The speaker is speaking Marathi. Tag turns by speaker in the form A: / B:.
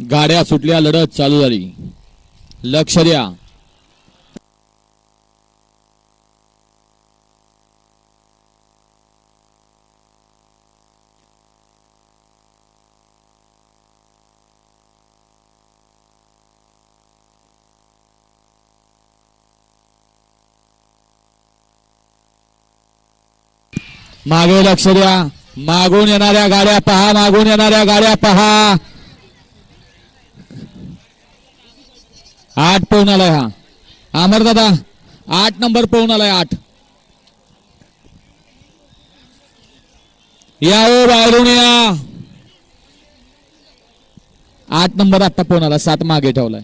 A: गाड्या सुटल्या लढत चालू झाली. लक्ष द्या. मागे लक्ष द्या. मागून येणाऱ्या गाड्या पहा मागून येणाऱ्या गाड्या पहा. आठ पोहून आलाय हा. अमर दादा आठ नंबर पोहून आलाय आठ. या ओ बाहेरून या आठ नंबर आत्ता पोहून आला सात मागे ठेवलाय.